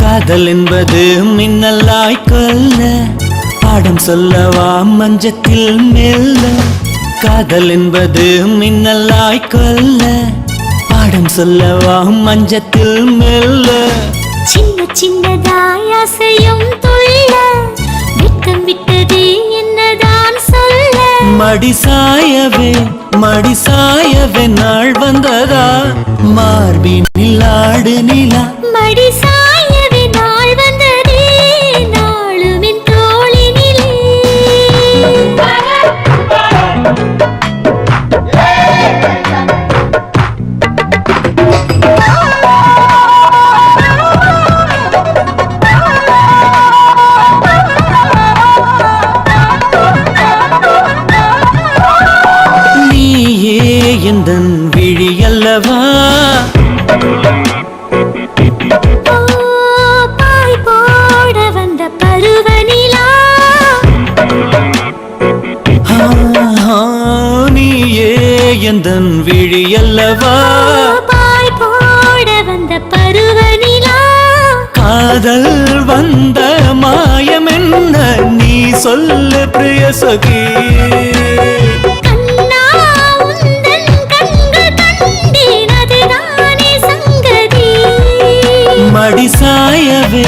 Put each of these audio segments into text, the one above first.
காதல் என்பது மின்னலாய் கொல்ல பாடம் சொல்லவா மஞ்சத்தில் மெல்ல காதல் என்பது மின்னலாய் கொல்ல பாடம் சொல்லவா? மஞ்சத்தில் மெல்ல. சின்ன சின்னதாய் ஆசையும் துள்ள வெட்கம் விட்டது என்னதான் சொல்ல. மடி சாயவே மடி சாயவே நாள் வந்ததா? மார்பினில் ஆடு நிலா. எந்தன் விழி அல்லவா பாய் போட வந்த பருவநிலா? காதல் வந்த மாயம் என்ன? நீ சொல்லு பிரிய சகி. மடி சாயவே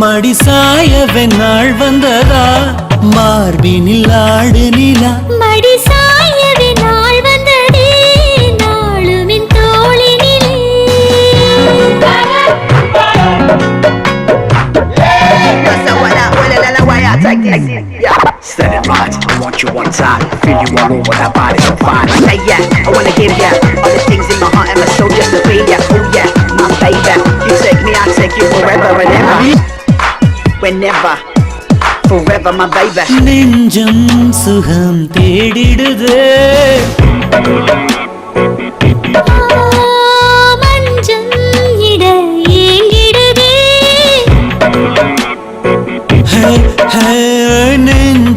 மடி சாயவே நாள் வந்ததா? மார்பினில் ஆடு நிலா. மடி It. Yeah. Set it right, I want you one time. Feel you all over that body so fine. Say yeah, I wanna give ya all the things in my heart and my soul just to be ya. Oh yeah, my baby. You take me, I take you forever and ever. Whenever, forever, my baby. நெஞ்சம் சுகம் தேடிடுதே ஆ, மஞ்சம்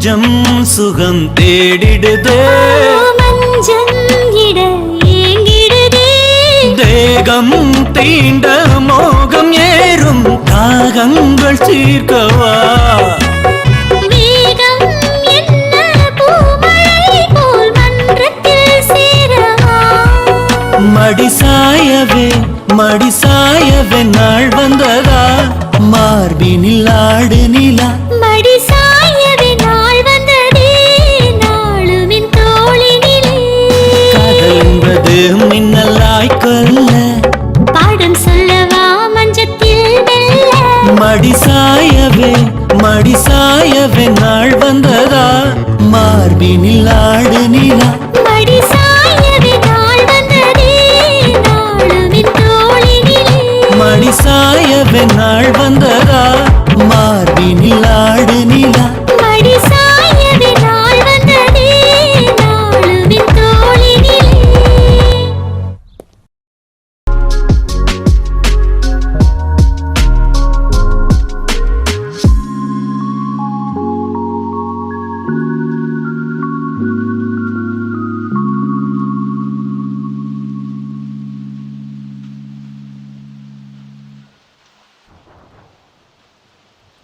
நெஞ்சம் சுகம் தேடிடுதே. தேகம் தீண்ட மோகம் ஏறும் தாகங்கள் தீர்க்கவா. வேகம் என்ன பூமழை போல் மன்றத்தில் சேரவா? மடி சாயவே மடி சாயவே நாள் வந்ததா? மார்பினில் ஆடு நிலா மடி சாயவே மடி சாயவே நாள் வந்ததா? மார்பினில் ஆடு நிலா. மடி சாயவே நாள் வந்ததே நாளுமின் தோளினிலே. மடி சாயவே நாள் வந்த